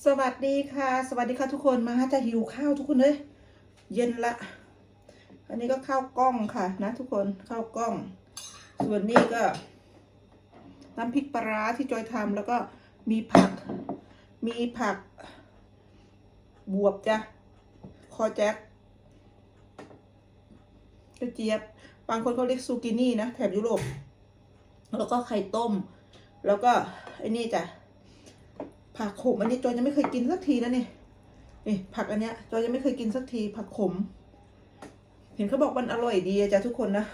สวัสดีค่ะ สวัสดีค่ะทุกคนมาจะหิวข้าวทุกคนเลยเย็นละ อันนี้ก็ข้าวกล้องค่ะนะ ทุกคนข้าวกล้อง ส่วนนี้ก็น้ำพริกปลาร้าที่จอยทำแล้วก็มีผัก มีผัก บวบจ้ะคอแจ็คกระเจี๊ยบบางคนเขาเรียกซูกินี่นะแถบยุโรปแล้วก็ไข่ต้ม แล้วก็ไอ้นี่จ้ะ ผักขมอันนี้จอยยังไม่เคยกินสักทีนะนี่นี่ผักอันเนี้ยจอยยังไม่เคยกินสักทีผักขม เห็นเขาบอกมันอร่อยดีจ้ะทุกคนนะ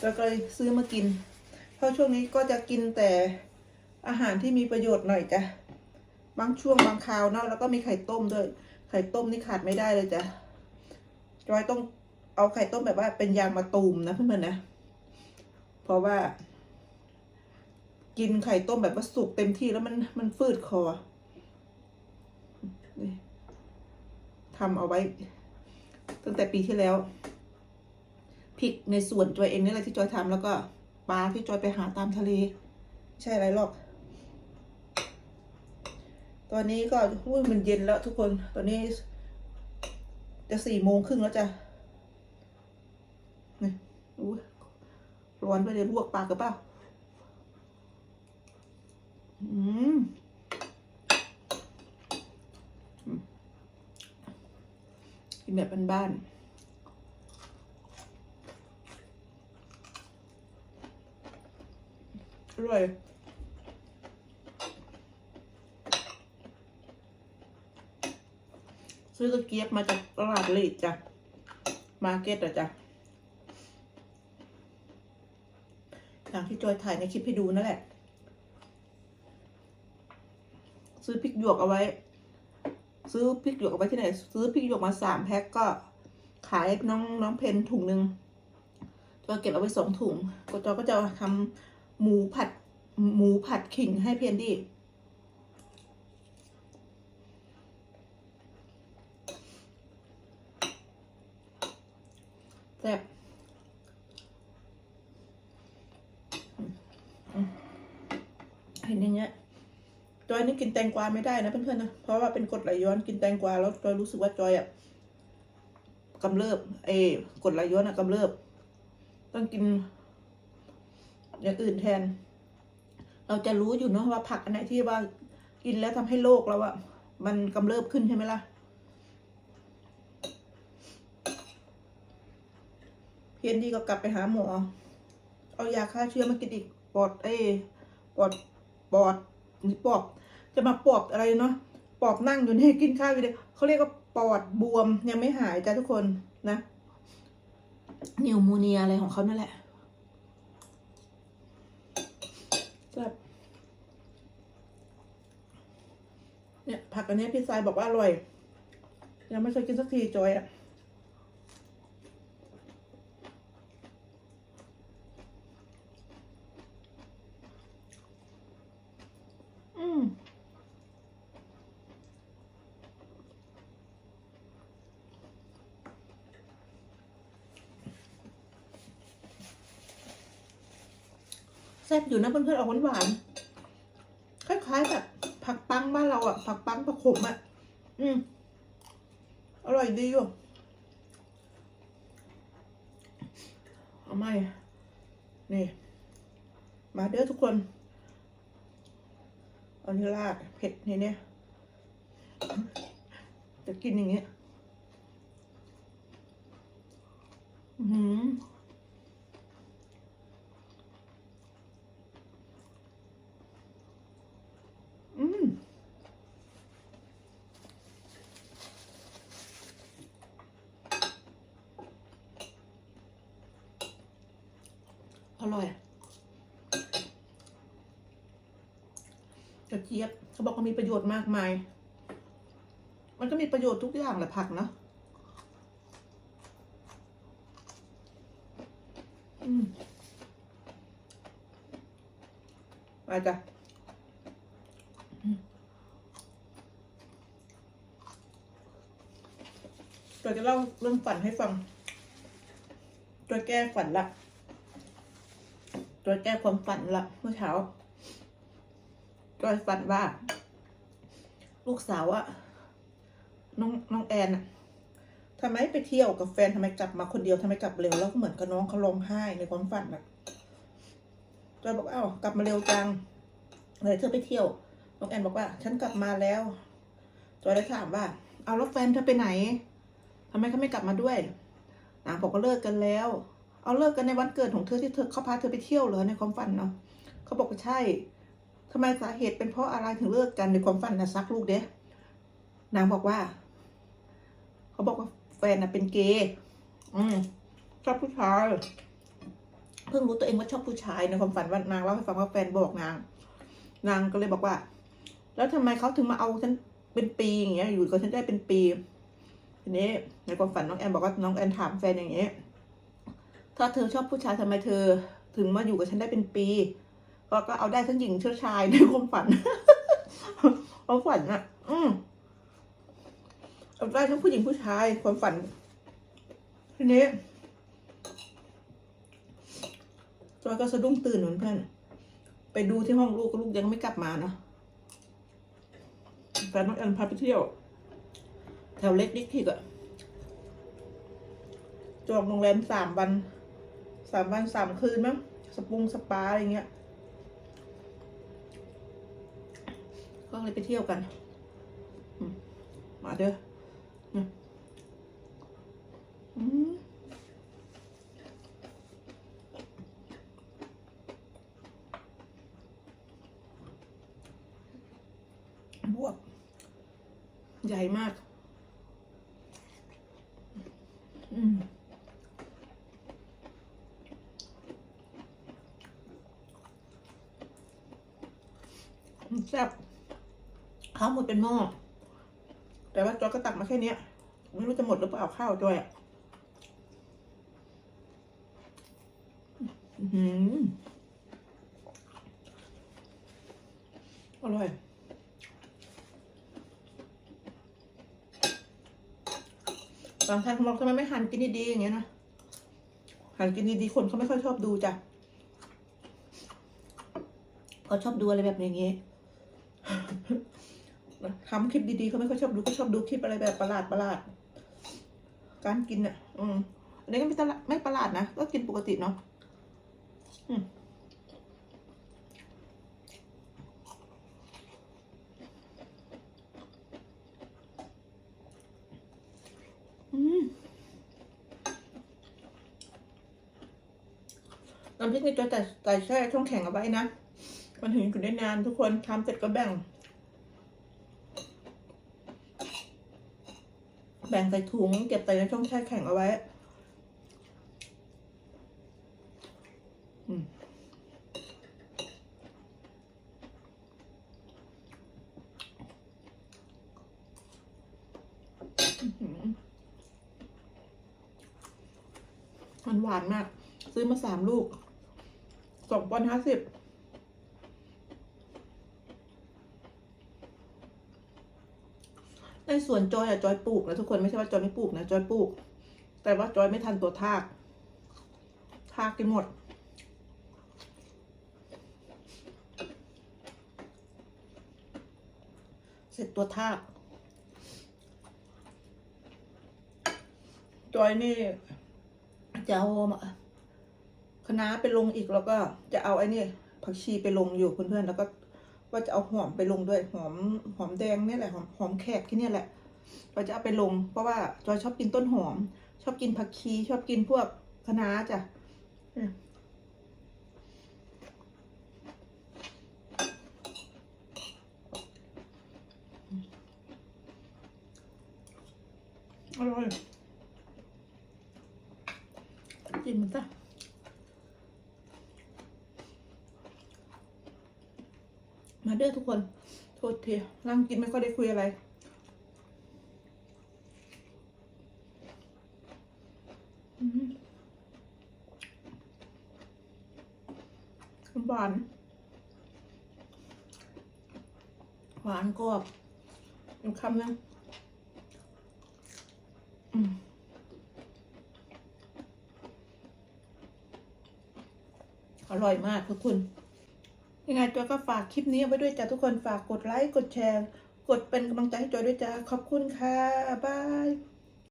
จอยก็เลยซื้อมากิน เพราะช่วงนี้ก็จะกินแต่อาหารที่มีประโยชน์หน่อยจ้ะบางช่วงบางคราวเนาะแล้วก็มีไข่ต้มด้วย ไข่ต้มนี่ขาดไม่ได้เลยจ้ะจอยต้องเอาไข่ต้มแบบว่าเป็นยางมะตูมนะเพื่อนๆนะ เพราะว่า กินไข่ต้มแบบว่าสุกเต็มที่แล้วมันมันฟืดคอทำเอาไว้ ตั้งแต่ปีที่แล้วพริกในส่วนจอยเองนี่แหละที่จอยทำแล้วก็ปลาที่จอยไปหาตามทะเลไม่ใช่อะไรหรอก ตอนนี้ก็อุ้ยมันเย็นแล้วทุกคนตอนนี้ จะสี่โมงครึ่งแล้วจ้ะนี่อุ้ยร้อนไปเลยลวกปลากกับเปล่า กินแบบบ้านๆอร่อยซื้อตะเกียบมาจากตลาดเลดจ้ะ มาเก็ตอะจ้ะอย่างที่จอยถ่ายในคลิปให้ดูนั่นแหละ ซื้อพริกหยวกเอาไว้ ซื้อพริกหยวกเอาไว้ที่ไหน ซื้อพริกหยวกมาสามแพ็คก็ขายน้องน้องเพนถุงหนึ่งจอยเก็บเอาไว้สองถุงก็จอยก็จะทำหมูผัดหมูผัดขิงให้เพนดี้แซ่บอืมเห็นอย่างเงี้ย จอย นี่กินแตงกวาไม่ได้นะเพื่อนๆนะ เพราะว่าเป็นกรดไหลย้อนกินแตงกวาแล้วจอยรู้สึกว่าจอยอะกำเริบเอกรดไหลย้อนอะกำเริบ ต้องกินอย่างอื่นแทน เราจะรู้อยู่เนาะว่าผักอันไหนที่ว่ากินแล้วทำให้โรคเราอะมันกำเริบขึ้นใช่ไหมล่ะ เพียนดีก็กลับไปหาหมอ เอายาฆ่าเชื้อมากินอีกปอดเอ้ยปอดปอดนี่ปอบ จะมาปอบอะไรเนาะปอบนั่งอยู่นี่กินข้าวอยู่เลยเขาเรียกว่าปอดบวมยังไม่หายจ้ะทุกคนนะนิวโมเนียอะไรของเขานั่นแหละแบบเนี่ยผักอันนี้พี่สายบอกว่าอร่อย ยังไม่เคยกินสักทีจอยอะอืม แซ่บอยู่นะเพื่อนๆออกหวานๆคล้ายๆแบบผักปังบ้านเราอะผักปังผักขมอะอืมอร่อยดีอยู่เอาไหมนี่ มาเด้อทุกคนอานี่ราดเผ็ดนี่เนี่ยจะกินอย่างเงี้ยอือหือ อืม อร่อยกระเจี๊ยบเขาบอกว่ามีประโยชน์มากมาย มันก็มีประโยชน์ทุกอย่างแหละผักเนอะอืมไปจ้ะจอยจะเล่าเรื่องฝันให้ฟังจอยแก้ฝันละ อยแก้ความฝันละเมื่อเช้าจอยฝันว่า ลูกสาวอะน้องน้องแอนอะทำไมไปเที่ยวกับแฟนทำไมกลับมาคนเดียวทำไมกลับเร็วแล้วก็เหมือนกับน้องเขาร้องไห้ในความฝันอะจอยบอกเอ้ากลับมาเร็วจังเลยเธอไปเที่ยว น้องแอนบอกว่า ฉันกลับมาแล้วจอยเลยถามว่า เอาแล้วแฟนเธอไปไหนทำไมเขาไม่กลับมาด้วยนางบอกว่าเลิกกันแล้ว เอาเลิกกันในวันเกิดของเธอที่เธอเขาพาเธอไปเที่ยวเหรอในความฝันเนาะเขาบอกว่าใช่ทำไมสาเหตุเป็นเพราะอะไรถึงเลิกกันในความฝันนะซักลูกเด้นางบอกว่า เขาบอกว่าแฟนน่ะเป็นเกย์อืมชอบผู้ชายเพิ่งรู้ตัวเองว่าชอบผู้ชายในความฝันว่านางเล่าให้ฟังว่าแฟนบอกนาง นางก็เลยบอกว่า แล้วทำไมเขาถึงมาเอาฉันเป็นปีอย่างเงี้ย อยู่กับฉันได้เป็นปีทีนี้ในความฝันน้องแอนบอกว่าน้องแอนถามแฟนอย่างเงี้ย ถ้าเธอชอบผู้ชายทำไมเธอ ถึงมาอยู่กับฉันได้เป็นปี ก็ก็เอาได้ทั้งหญิงเชื้อชายในความฝันความฝันอะอืมเอาได้ทั้งผู้หญิงผู้ชายความฝัน ทีนี้จอยก็สะดุ้งตื่นเหมือนเพื่อน ไปดูที่ห้องลูกลูกยังไม่กลับมานะแฟนน้องแอนพาไปเที่ยว แถวเล็กนิกทิกอะจองโรงแรมสามวัน สามวันสามคืนมั้งสปุงสปาอะไรเงี้ย ก็เลยไปเที่ยวกัน มาเด้ออืมอืมบวบใหญ่มาก อืม แซ่บข้าวหมดเป็นหม้อแต่ว่าจอยก็ตักมาแค่เนี้ยไม่รู้จะหมดหรือเปล่าข้าวจอยอะอื้อหือร่อยบางท่านเขาบอกทำไมไม่หั่นกินดีๆอย่างเงี้ยนะหั่นกินดีๆคนเขาไม่ค่อยชอบดูจ้ะเขาชอบดูอะไรแบบอย่างเงี้ย ทำคลิปดีๆเขาไม่ค่อยชอบดูเขาชอบดูคลิปอะไรแบบประหลาดประหลาด การกินอะ อืมอันนี้ก็ไม่ตลาดไม่ประหลาดนะ ก็กินปกติเนาะอืมน้ำพริกนี่จะแต่ใส่แช่ช่องแข็งเอาไว้นะ มันถึงอยู่ได้นานทุกคนทำเสร็จก็แบ่ง แบ่งใส่ถุงเก็บใส่ในช่องแช่แข็งเอาไว้มันหวานมาก ซื้อมาสามลูกสองปอนด์ห้าสิบ ในสวนจอยอะจอยปลูกนะทุกคนไม่ใช่ว่าจอยไม่ปลูกนะจอยปลูก แต่ว่าจอยไม่ทันตัวทากทากกินหมด เสร็จตัวทาก จอยนี่จะเอาคะไปลงอีกแล้วก็จะเอาไอ้นี่ผักชีไปลงอยู่เพื่อนๆแล้วก็ ว่าจะเอาหอมไปลงด้วยหอมหอมแดงเนี่ยแหละหอมหอมแขกที่เนี่ยแหละเราจะเอาไปลง เพราะว่าจอยชอบกินต้นหอม ชอบกินผักชีชอบกินพวกคะน้าจ้ะเนี่ยอร่อยจิ้มมันซะ มาเด้อทุกคน โทษทีนั่งกินไม่ค่อยได้คุยอะไรหวาน หวานกรอบอีกคำนึงอร่อยมากทุกคน ยังไงตัวก็ฝากคลิปนี้ไว้ด้วยจ้ะทุกคนฝากกดไลค์กดแชร์ กดเป็นกำลังใจให้จอยด้วยจ้าขอบคุณค่ะบาย